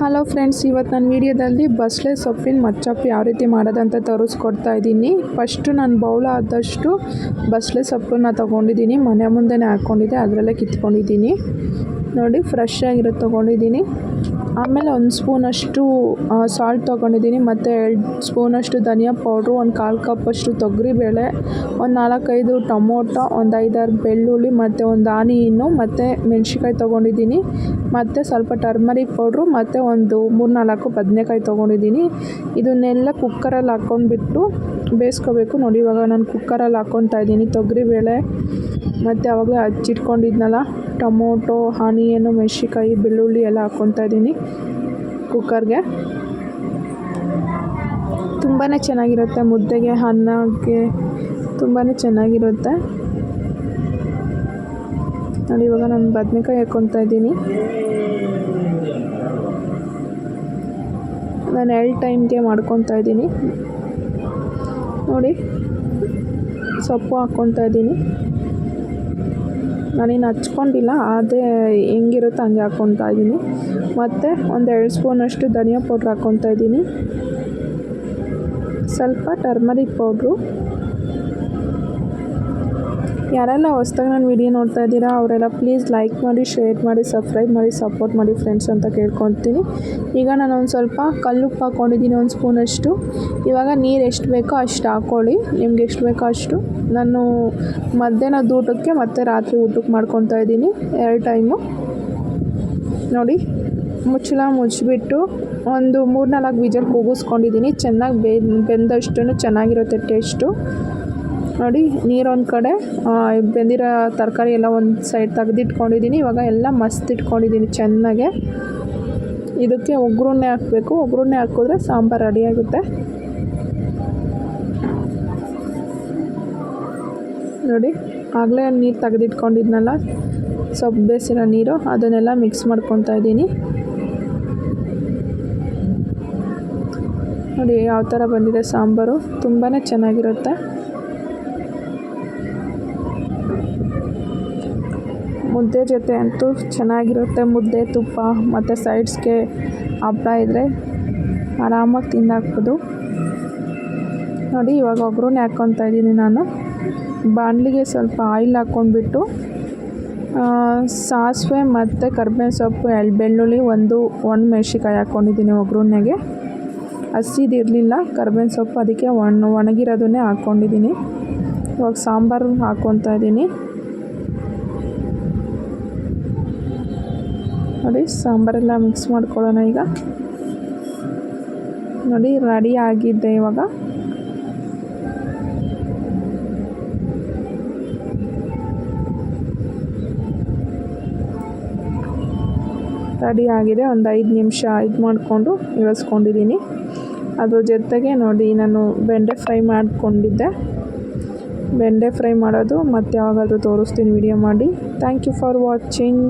Hello friends ಇವತ್ತು ನನ್ನ ವೀಡಿಯೋದಲ್ಲಿ ಬಸಳೆ ಸೊಪ್ಪಿನ ಮಚ್ಚಪ್ಪು ಯಾವ ರೀತಿ ಮಾಡೋದಂತ ತೋರಿಸ್ಕೊಡ್ತಾ ಇದ್ದೀನಿ. ಫಸ್ಟು ನಾನು ಬೌಲ್ ಆದಷ್ಟು ಬಸಳೆ ಸೊಪ್ಪನ್ನ ತೊಗೊಂಡಿದ್ದೀನಿ. ಮನೆ ಮುಂದೆನೇ ಹಾಕ್ಕೊಂಡಿದ್ದೆ ಅದರಲ್ಲೇ ಕಿತ್ಕೊಂಡಿದ್ದೀನಿ. ನೋಡಿ ಫ್ರೆಶ್ ಆಗಿರೋದು ತೊಗೊಂಡಿದ್ದೀನಿ. ಆಮೇಲೆ ಒಂದು ಸ್ಪೂನಷ್ಟು ಸಾಲ್ಟ್ ತೊಗೊಂಡಿದ್ದೀನಿ. ಮತ್ತು ಎರಡು ಸ್ಪೂನಷ್ಟು ಧನಿಯಾ ಪೌಡ್ರು ಒಂದು ಕಾಲು ಕಪ್ಪಷ್ಟು ತೊಗರಿಬೇಳೆ, ಒಂದು ನಾಲ್ಕೈದು ಟೊಮೊಟೊ, ಒಂದು ಐದಾರು ಬೆಳ್ಳುಳ್ಳಿ, ಮತ್ತು ಒಂದು ಆನಿಯನ್ನು, ಮತ್ತು ಮೆಣ್ಸಿನ್ಕಾಯಿ ತೊಗೊಂಡಿದ್ದೀನಿ. ಮತ್ತು ಸ್ವಲ್ಪ ಟರ್ಮರಿಕ್ ಪೌಡ್ರು ಮತ್ತು ಒಂದು ಮೂರು ನಾಲ್ಕು ಬದನೇಕಾಯಿ ತೊಗೊಂಡಿದ್ದೀನಿ. ಇದನ್ನೆಲ್ಲ ಕುಕ್ಕರಲ್ಲಿ ಹಾಕ್ಕೊಂಡ್ಬಿಟ್ಟು ಬೇಯಿಸ್ಕೋಬೇಕು. ನೋಡಿ, ಇವಾಗ ನಾನು ಕುಕ್ಕರಲ್ಲಿ ಹಾಕ್ಕೊತಾ ಇದ್ದೀನಿ. ತೊಗರಿಬೇಳೆ, ಮತ್ತು ಆವಾಗಲೇ ಹಚ್ಚಿಟ್ಕೊಂಡಿದ್ನಲ್ಲ. ಟೊಮೊಟೊ ಆನಿಯನ್ನು ಮೆಣ್ಸಿನ್ಕಾಯಿ, ಬೆಳ್ಳುಳ್ಳಿ ಎಲ್ಲ ಹಾಕ್ಕೊತಾ ಇದ್ದೀನಿ ಕುಕ್ಕರ್ಗೆ. ತುಂಬಾ ಚೆನ್ನಾಗಿರುತ್ತೆ ಮುದ್ದೆಗೆ, ಅನ್ನಕ್ಕೆ ತುಂಬಾ ಚೆನ್ನಾಗಿರುತ್ತೆ. ನೋಡಿ, ಇವಾಗ ನಾನು ಬದನೆಕಾಯಿ ಹಾಕ್ಕೊತಾ ಇದ್ದೀನಿ. ನಾನು ಎರಡು ಟೈಮ್ಗೆ ಮಾಡ್ಕೊತಾ ಇದ್ದೀನಿ. ನೋಡಿ, ಸೊಪ್ಪು ಹಾಕ್ಕೊತಾ ಇದ್ದೀನಿ. ನಾನೇನು ಹಚ್ಕೊಂಡಿಲ್ಲ ಅದೇ ಹೆಂಗಿರುತ್ತೋ ಹಂಗೆ ಹಾಕ್ಕೊತಾ ಇದ್ದೀನಿ. ಮತ್ತು ಒಂದು ಎರಡು ಸ್ಪೂನಷ್ಟು ಧನಿಯಾ ಪೌಡ್ರ್ ಹಾಕ್ಕೊತಾ ಇದ್ದೀನಿ. ಸ್ವಲ್ಪ ಟರ್ಮರಿಕ್ ಪೌಡ್ರು. ಯಾರೆಲ್ಲ ಹೊಸ್ದಾಗಿ ನಾನು ವಿಡಿಯೋ ನೋಡ್ತಾ ಇದ್ದೀರಾ, ಅವರೆಲ್ಲ ಪ್ಲೀಸ್ ಲೈಕ್ ಮಾಡಿ ಶೇರ್ ಮಾಡಿ ಸಬ್ಸ್ಕ್ರೈಬ್ ಮಾಡಿ ಸಪೋರ್ಟ್ ಮಾಡಿ ಫ್ರೆಂಡ್ಸ್ ಅಂತ ಕೇಳ್ಕೊತೀನಿ. ಈಗ ನಾನು ಒಂದು ಸ್ವಲ್ಪ ಕಲ್ಲುಪ್ಪು ಹಾಕ್ಕೊಂಡಿದ್ದೀನಿ ಒಂದು ಸ್ಪೂನಷ್ಟು ಇವಾಗ ನೀರು ಎಷ್ಟು ಬೇಕೋ ಅಷ್ಟು ಹಾಕ್ಕೊಳ್ಳಿ ನಿಮ್ಗೆ ಎಷ್ಟು ಬೇಕೋ ಅಷ್ಟು. ನಾನು ಮಧ್ಯಾಹ್ನದ ಊಟಕ್ಕೆ ಮತ್ತು ರಾತ್ರಿ ಊಟಕ್ಕೆ ಮಾಡ್ಕೊತಾ ಇದ್ದೀನಿ, ಎರಡು ಟೈಮು ನೋಡಿ, ಮುಚ್ಚಳ ಮುಚ್ಚಿಬಿಟ್ಟು ಒಂದು ಮೂರು ನಾಲ್ಕು ವಿಜಲ್ ಕೂಗಿಸ್ಕೊಂಡಿದ್ದೀನಿ. ಚೆನ್ನಾಗಿ ಬೆಂದಷ್ಟು ಚೆನ್ನಾಗಿರುತ್ತೆ ಟೇಸ್ಟು ನೋಡಿ ನೀರೊಂದು ಕಡೆ ಬೆಂದಿರೋ ತರಕಾರಿ ಎಲ್ಲ ಒಂದು ಸೈಡ್ ತೆಗೆದಿಟ್ಕೊಂಡಿದ್ದೀನಿ ಇವಾಗ ಎಲ್ಲ ಮಸ್ತ್ ಇಟ್ಕೊಂಡಿದ್ದೀನಿ ಚೆನ್ನಾಗೆ. ಇದಕ್ಕೆ ಒಗ್ಗರಣೆ ಹಾಕಬೇಕು. ಒಗ್ಗರಣೆ ಹಾಕಿದ್ರೆ ಸಾಂಬಾರು ರೆಡಿಯಾಗುತ್ತೆ ನೋಡಿ, ಆಗಲೇ ನೀರು ತೆಗೆದಿಟ್ಕೊಂಡಿದ್ನಲ್ಲ? ಸೊಪ್ಪು ಬೇಸಿರೋ ನೀರು, ಅದನ್ನೆಲ್ಲ ಮಿಕ್ಸ್ ಮಾಡ್ಕೊತಾ ಇದ್ದೀನಿ ನೋಡಿ, ಯಾವ ಥರ ಬಂದಿದೆ ಸಾಂಬಾರು? ತುಂಬಾ ಚೆನ್ನಾಗಿರುತ್ತೆ. ಮುದ್ದೆ ಜೊತೆ ಅಂತೂ ಚೆನ್ನಾಗಿರುತ್ತೆ. ಮುದ್ದೆ, ತುಪ್ಪ ಮತ್ತು ಸೈಡ್ಸ್ಗೆ ಹಪ್ಪಳ ಇದ್ದರೆ ಆರಾಮಾಗಿ ತಿಂದಾಕ್ಬೋದು. ನೋಡಿ, ಇವಾಗ ಒಗ್ಗರಣೆ ಹಾಕ್ಕೊತಾ ಇದ್ದೀನಿ ನಾನು. ಬಾಣಲಿಗೆ ಸ್ವಲ್ಪ ಆಯಿಲ್ ಹಾಕ್ಕೊಂಡ್ಬಿಟ್ಟು ಸಾಸಿವೆ ಮತ್ತು ಕರ್ಬೇವಿನ ಸೊಪ್ಪು ಎಳ್ ಬೆಳ್ಳುಳ್ಳಿ ಒಂದು ಒಣ ಮೆಣಸಿಕಾಯಿ ಹಾಕ್ಕೊಂಡಿದ್ದೀನಿ ಒಗ್ಗರಣೆಗೆ. ಹಸಿದಿರಲಿಲ್ಲ ಕರ್ಬೇವಿನ ಸೊಪ್ಪು ಅದಕ್ಕೆ ಒಣ ಒಣಗಿರೋದನ್ನೇ ಹಾಕ್ಕೊಂಡಿದ್ದೀನಿ. ಇವಾಗ ಸಾಂಬಾರು ಹಾಕ್ಕೊತಾ ಇದ್ದೀನಿ. ನೋಡಿ, ಸಾಂಬಾರೆಲ್ಲ ಮಿಕ್ಸ್ ಮಾಡ್ಕೊಳ್ಳೋಣ ಈಗ. ನೋಡಿ ರೆಡಿ ಆಗಿದ್ದೆ ಇವಾಗ. ರೆಡಿ ಆಗಿದೆ. ಒಂದು ಐದು ನಿಮಿಷ ಇದು ಮಾಡಿಕೊಂಡು ಇಳಿಸ್ಕೊಂಡಿದ್ದೀನಿ. ಅದ್ರ ಜೊತೆಗೆ ನೋಡಿ, ನಾನು ಬೆಂಡೆ ಫ್ರೈ ಮಾಡಿಕೊಂಡಿದ್ದೆ. ಬೆಂಡೆ ಫ್ರೈ ಮಾಡೋದು ಮತ್ತು ಯಾವಾಗಾದರೂ ತೋರಿಸ್ತೀನಿ ವಿಡಿಯೋ ಮಾಡಿ. Thank you for watching